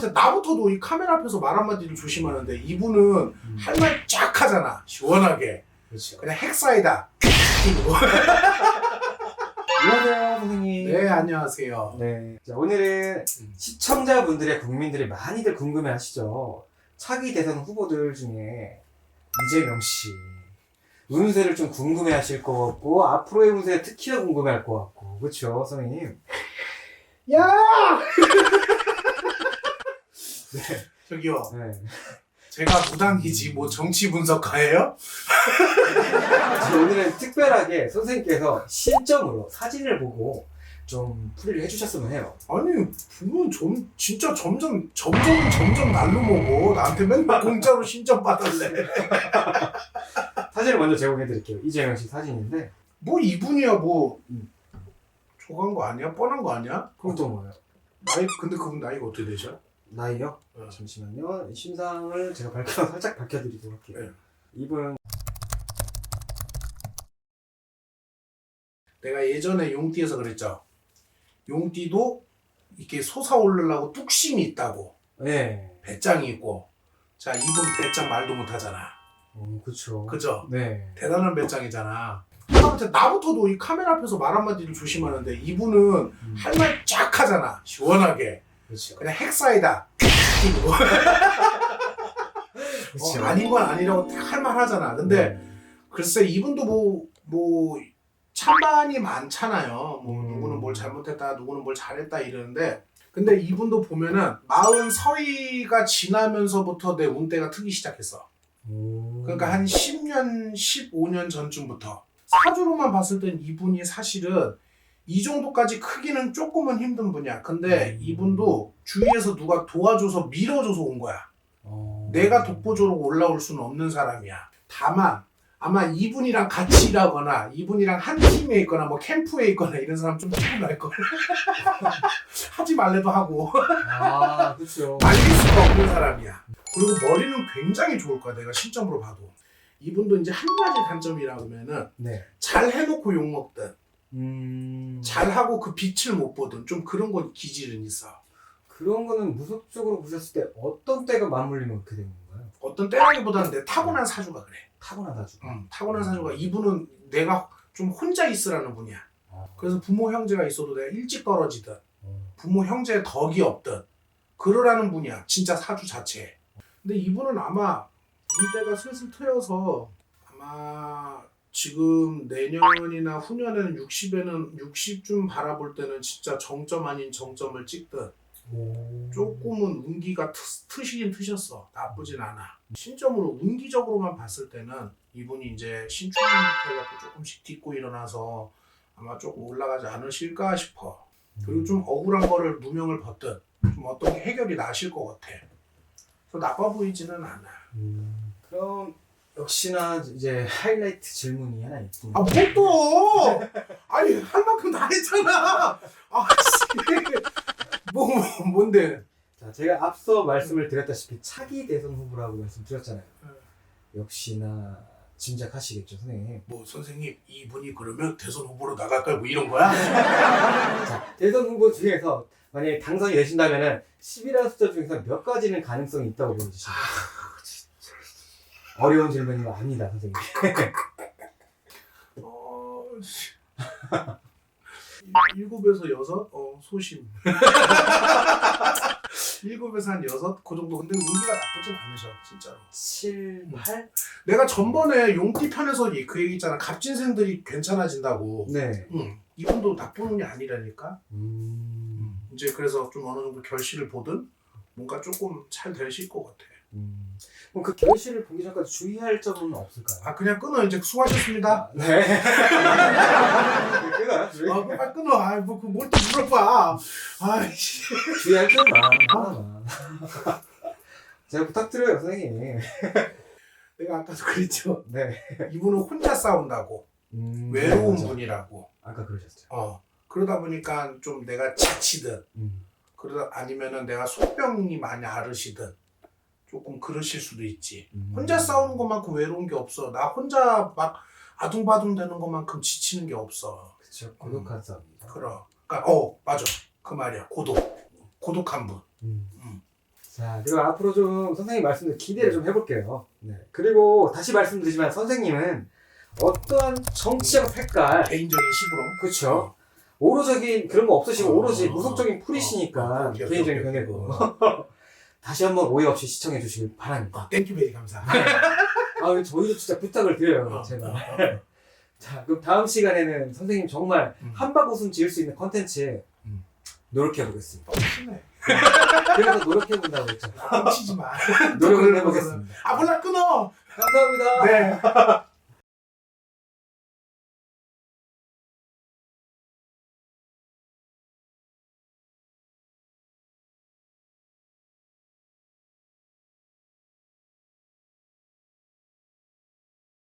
하다못해 나부터도 이 카메라 앞에서 말 한마디를 조심하는데 이분은 할 말 쫙 하잖아 시원하게 그렇죠. 그냥 핵사이다 안녕하세요, 선생님. 네 안녕하세요 네. 자, 오늘은 음. 시청자분들의 국민들이 많이들 궁금해 하시죠. 차기 대선 후보들 중에 이재명 씨. 운세를 좀 궁금해 하실 것 같고, 앞으로의 운세 특히나 궁금해 할 것 같고. 그렇죠, 선생님? 야 네. 저기요 네. 제가 무당이지 뭐 정치 분석가예요? 그래서 오늘은 특별하게 선생님께서 실점으로 사진을 보고 좀 풀이를 해주셨으면 해요. 아니 보면 좀 진짜 점점 점점 점점 날로 먹어 나한테 맨날 공짜로 신청 받을래 사진을 먼저 제공해 드릴게요. 이재명 씨 사진인데. 뭐 이분이야 뭐 음. 조간 거 아니야 뻔한 거 아니야? 그럼 또 뭐예요? 나이 근데 그분 나이가 어떻게 되죠? 나이요? 어. 잠시만요. 심상을 제가 밝혀 살짝 밝혀드리도록 할게요. 네. 이분 내가 예전에 용띠에서 그랬죠. 용띠도 이렇게 솟아오르려고 뚝심이 있다고 네. 배짱이 있고 자 이분 배짱 말도 못하잖아. 음, 그쵸. 그죠? 네. 대단한 배짱이잖아. 하다못해 나부터도 이 카메라 앞에서 말 한마디를 조심하는데 이분은 음, 할말 쫙 하잖아. 시원하게. 그렇죠. 그냥 핵사이다. 어, 그렇죠. 아닌 건 아니라고 딱할말 하잖아. 근데 네. 글쎄 이분도 뭐, 뭐, 찬반이 많잖아요. 뭐, 음. 누구는 뭘 잘못했다, 누구는 뭘 잘했다 이러는데. 근데 이분도 보면은 마흔 서이가 지나면서부터 내 운대가 트기 시작했어. 음. 그러니까 한 10년, 15년 전쯤부터. 사주로만 봤을 땐 이분이 사실은 이 정도까지 크기는 조금은 힘든 분이야. 근데 음. 이분도 주위에서 누가 도와줘서 밀어줘서 온 거야. 어. 내가 독보적으로 올라올 수는 없는 사람이야. 다만 아마 이분이랑 같이 일하거나 이분이랑 한 팀에 있거나 뭐 캠프에 있거나 이런 사람 좀 피곤할 걸. 하지 말래도 하고 아, 그렇죠. 말릴 수가 없는 사람이야. 그리고 머리는 굉장히 좋을 거야. 내가 실점으로 봐도. 이분도 이제 한 가지 단점이라면은 네. 잘 해놓고 욕 먹든 음. 잘하고 그 빛을 못 보든 좀 그런 건 기질은 있어. 그런 거는 무속적으로 보셨을 때 어떤 때가 맞물리면 그렇게 되는 건가요? 어떤 때라기보다는 내 타고난 사주가 그래. 타고나다 주. 응, 타고난 사주가 이분은 내가 좀 혼자 있으라는 분이야. 아, 그래서 부모 형제가 있어도 내가 일찍 떨어지든 어. 부모 형제의 덕이 없든 그러라는 분이야. 진짜 사주 자체. 근데 이분은 아마 이때가 슬슬 트여서 아마 지금 내년이나 후년에는 60에는 60쯤 바라볼 때는 진짜 정점 아닌 정점을 찍든 오. 조금은 운기가 트, 트시긴 트셨어. 나쁘진 않아. 신점으로 운기적으로만 봤을 때는 이분이 이제 신축부터 해갖고 조금씩 딛고 일어나서 아마 조금 올라가지 않으실까 싶어. 그리고 좀 억울한 거를 누명을 벗든 좀 어떤 게 해결이 나실 것 같아. 그래서 나빠 보이지는 않아. 음. 그럼 역시나 이제 하이라이트 질문이 하나 있습니다. 아, 뭘 또! 아니, 할 만큼 다 했잖아! 아, 씨. 뭐, 뭐, 뭔데? 자, 제가 앞서 말씀을 드렸다시피 차기 대선 후보라고 말씀드렸잖아요. 역시나 짐작하시겠죠, 선생님. 뭐, 선생님, 이분이 그러면 대선 후보로 나갈까요? 뭐 이런 거야? 자, 대선 후보 중에서 만약에 당선이 되신다면은 10이라는 숫자 중에서 몇 가지는 가능성이 있다고 보여주시죠? 어려운 질문이 아닙니다, 선생님. 어, 씨. 일곱에서 여섯? 어, 소심. 일곱에서 한 여섯? 그 정도. 근데 운기가 나쁘진 않으셔, 진짜로. 7, 8? 내가 전번에 용띠 편에서 이- 그 얘기 있잖아. 갑진생들이 괜찮아진다고. 네. 응. 이분도 나쁜 운이 아니라니까. 음. 이제 그래서 좀 어느 정도 결실을 보든 뭔가 조금 잘 되실 것 같아. 음. 그럼 그 결실을 보기 전까지 주의할 점은 없을까요? 아, 그냥 끊어. 이제 수고하셨습니다. 네. 그거요? 주의, 아, 빨리 끊어. 아, 뭐, 그뭘또 물어봐. 아이씨. 주의할 점만 하나만. 제가 부탁드려요, 선생님. 내가 아까도 그랬죠. 네. 이분은 혼자 싸운다고. 음, 외로운 맞아. 분이라고. 아까 그러셨죠. 어. 그러다 보니까 좀 내가 지치든, 음. 그러다 아니면은 내가 속병이 많이 앓으시든, 조금 그러실 수도 있지. 음. 혼자 싸우는 것만큼 외로운 게 없어. 나 혼자 막 아둥바둥 되는 것만큼 지치는 게 없어. 그쵸. 고독한 싸움입니다. 그럼. 그러니까, 어, 맞아. 그 말이야. 고독. 고독한 분. 음. 음. 자, 그리고 앞으로 좀 선생님 말씀들 기대를 좀 해볼게요. 네. 그리고 다시 말씀드리지만 선생님은 어떠한 정치적 색깔, 개인적인 시부름. 그렇죠. 오로적인 그런 거 없으시고 어, 오로지 어, 무속적인 어, 풀이시니까 개인적인 오케이. 다시 한번 오해 없이 시청해 주시길 바랍니다. 아, 땡큐베리 감사. 아, 저희도 진짜 부탁을 드려요, 어, 제가. 어, 어. 자, 그럼 다음 시간에는 선생님 정말 음. 한박 웃음 지을 수 있는 컨텐츠에 음. 노력해 보겠습니다. 뻥치네. 그래서 노력해 본다고 했죠. 뻥치지 마. 노력을 해보겠습니다. 아 몰라 끊어. 감사합니다. 네.